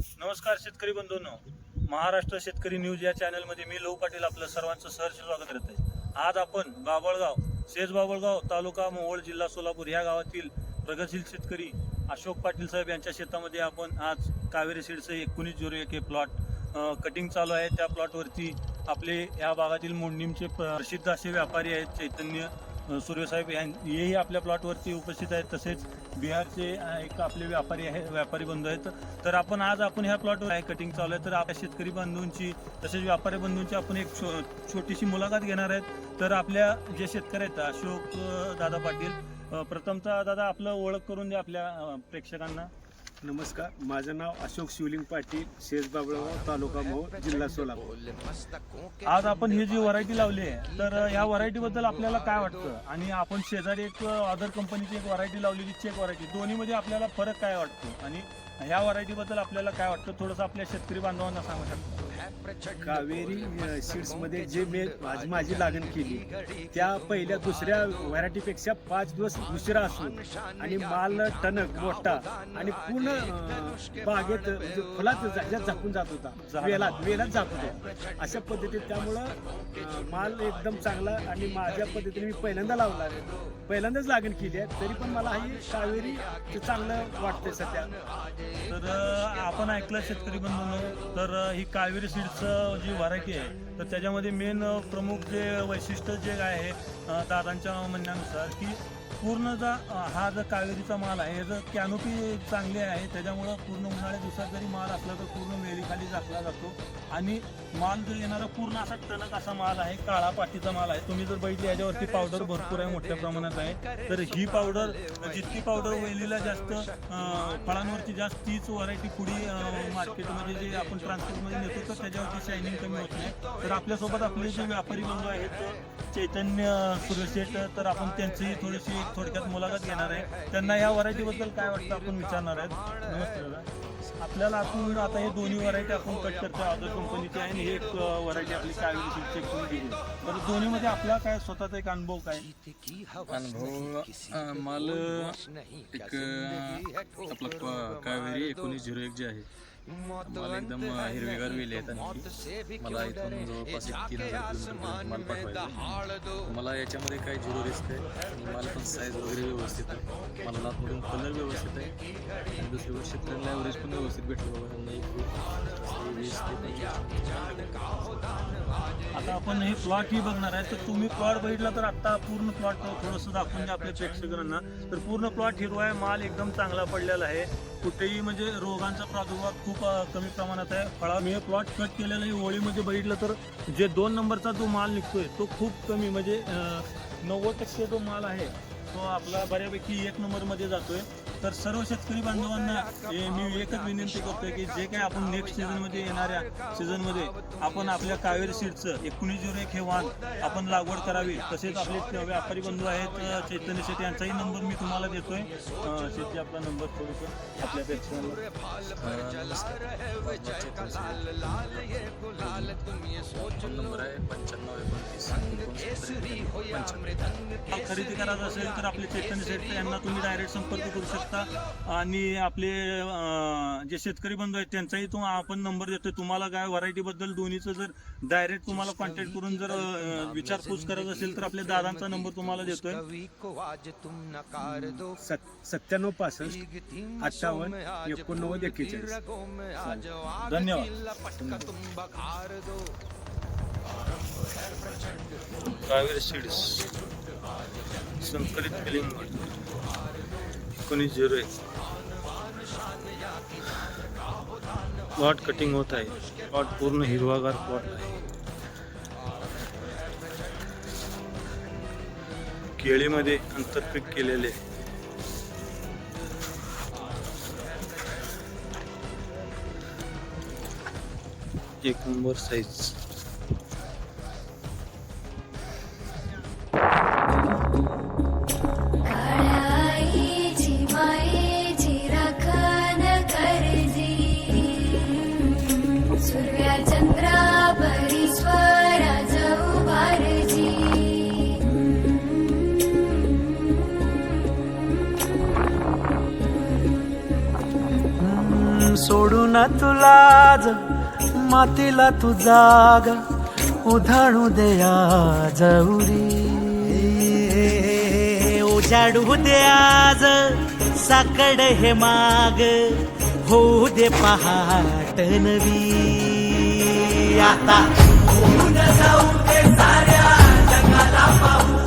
नमस्कार शेतकरी बंधूंनो. महाराष्ट्र शेतकरी न्यूज या चॅनलमध्ये मी लहू पाटील आपलं सर्वांचं सहर्ष स्वागत करत आहे आज आपण बाबळगाव सेज बाबळगाव तालुका मोहोळ जिल्हा सोलापूर या गावातील प्रगतशील शेतकरी अशोक पाटील साहेब यांच्या शेतामध्ये आपण आज कावेरी सीडचं एकोणीस झिरो एक हे प्लॉट कटिंग चालू आहे. त्या प्लॉटवरती आपले या भागातील मोडणीमचे प्रसिद्ध असे व्यापारी आहेत चैतन्य सूर्यसाहेब यां हेही आपल्या प्लॉटवरती उपस्थित आहेत. तसेच बिहारचे एक आपले व्यापारी आहे व्यापारी बंधू आहेत. तर आपण आज आपण ह्या प्लॉटवर आहे. कटिंग चालू आहे. तर आपल्या शेतकरी बंधूंची तसेच व्यापारी बंधूंची आपण एक छो छोटीशी मुलाखत घेणार आहेत. तर आपल्या जे शेतकरी आहेत अशोक दादा पाटील प्रथमतः दादा आपलं ओळख करून द्या आपल्या प्रेक्षकांना. नमस्कार. माझं नाव अशोक शिवलिंग पाटील शेज बाबळगाव तालुका मोहोळ जिल्हा सोलापूर. आज आपण ही जी व्हरायटी लावली आहे तर ह्या व्हरायटी बद्दल आपल्याला काय वाटतं? आणि आपण शेजारी एक अदर कंपनीची एक व्हरायटी लावलेली चेक व्हरायटी दोन्हीमध्ये आपल्याला फरक काय वाटतो? आणि ह्या व्हरायटी बद्दल आपल्याला काय वाटतं? थोडंसं आपल्या शेतकरी बांधवांना सांगू शकतो. कावेरी सीड्समध्ये जे मी माझी माझी लागण केली त्या पहिल्या दुसऱ्या व्हरायटीपेक्षा पाच दिवस उशिरा असून आणि माल टणक मोठा आणि पूर्ण बागेत म्हणजे फुलात झाकून जात होता वेलात वेलात जात होता. अशा पद्धतीत त्यामुळं माल एकदम चांगला आणि माझ्या पद्धतीने मी पहिल्यांदा लावला. पहिल्यांदाच लागण केली आहे. तरी पण मला ही कावेरी ते चांगलं वाटतंय सध्या. तर आपण ऐकलं शेतकरी बंधूंनो तर ही कावेरी सीड्सचं जी व्हरायटी आहे तर त्याच्यामध्ये मेन प्रमुख जे वैशिष्ट्य जे आहे दादांच्या म्हणण्यानुसार की पूर्ण जा हा जो कावेरीचा माल आहे जर कॅनोपी चांगली आहे त्याच्यामुळं पूर्ण उन्हाळ्या दिवसात जरी माल असला तर पूर्ण वेलीखाली झाकला जातो. आणि माल जो येणारा पूर्ण असा टणक असा माल आहे काळा पाटीचा माल आहे. तुम्ही जर बघितली याच्यावरती पावडर भरपूर आहे मोठ्या प्रमाणात आहे. तर ही पावडर जितकी पावडर वेलीला जास्त फळांवरती जास्त तीच व्हरायटी पुढी मार्केटमध्ये जे आपण ट्रान्सपोर्टमध्ये नेतो तर त्याच्यावरती शायनिंग कमी होत नाही. तर आपल्यासोबत आपले जे व्यापारी बंधू आहेत चैतन्य सूर्यशेठ तर आपण त्यांचीही थोडीशी एक थोडक्यात मुलाखत घेणार आहे. त्यांना या व्हरायटीबद्दल काय वाटतं आपण विचारणार आहेत? नमस्ते दादा. आपल्याला आपण आता हे दोन्ही व्हरायटी आपण कट करतो अदर कंपनीची आहे आणि एक व्हरायटी आपली कावेरी चेक करून दिली तर दोन्हीमध्ये आपला काय स्वतःचा एक अनुभव काय? अनुभव मला एक आपलं कावेरी एकोणीस झिरो एक जे आहे. मला एकदम हिरवेगार वेली आणि मला इथून जवळपास एक तीन हजार किलोमीटर माल पाठवायचा आहे. मला याच्यामध्ये काही झिरो रिस्क आहे आणि माल पण साईज वगैरे व्यवस्थित आहे. मला लातमधून कलर व्यवस्थित आहे. आणि दुसरी गोष्ट शेतकऱ्यांना ॲव्हरेज पण व्यवस्थित भेटलं बाबा यांना एक वीस- वीस ते पंचवीस आता आपण हे प्लॉट ही बघणार आहे. तर तुम्ही प्लॉट बघितला तर आता पूर्ण प्लॉट थोडंसं दाखवून द्या आपल्या प्रेक्षकांना. तर पूर्ण प्लॉट हिरवा आहे माल एकदम चांगला पडलेला आहे. कुठेही म्हणजे रोगांचा प्रादुर्भाव खूप कमी प्रमाणात आहे. फळा मी प्लॉट कट केलेला आहे ओळीमध्ये बघितलं तर जे दोन नंबरचा जो माल निघतोय तो खूप कमी म्हणजे नव्वद टक्के जो माल आहे तो आपला बऱ्यापैकी एक नंबरमध्ये जातोय. तर सर्व शेतकरी बांधवांना हे मी एकच विनंती करतोय की जे काही आपण नेक्स्ट सीझनमध्ये येणाऱ्या सीझनमध्ये आपण आपल्या कावेरी सीडचं एकोणीस झिरो एक हे वाण आपण लागवड करावी तसेच आपले व्यापारी बंधू आहेत चैतन्य शेट्टी यांचाही नंबर मी तुम्हाला देतोय शेट्टी आपला नंबर थोडंसं आपल्या फोन नंबर आहे पंच्याण्णव एकोणतीस. एकोणसत्तर पंच्याण्णव खरेदी करायचं असेल तर आपले चैतन्य शेट्टी यांना तुम्ही डायरेक्ट संपर्क करू शकता. आणि आपले जे शेतकरी बंधू आहेत त्यांचाही तो आपण नंबर देतोय. तुम्हाला काय व्हरायटी बद्दल दोन्हीचं जर डायरेक्ट तुम्हाला कॉन्टॅक्ट करून जर विचारपूस करायचं असेल तर आपल्या दादांचा नंबर तुम्हाला देतोय. सत- सत्त्याण्णव पासष्ट अठ्ठावन्न एकोणनव्वद एक्केचाळीस. धन्यवाद. कावेरी सीड्स संकलित फिलिंग एकोणीस झिरो एक. प्लॉट कटिंग होत आहे. प्लॉट पूर्ण हिरवागार प्लॉट आहे. केळीमध्ये आंतरपीक केलेले एक नंबर साईज सोडू ना तुला मातीला तू जाग उधाणू देया जौरी उजाडू दे आज साकड हे माग हो दे पहाट नवी. आता जाऊ दे साऱ्या जगाला पाहू.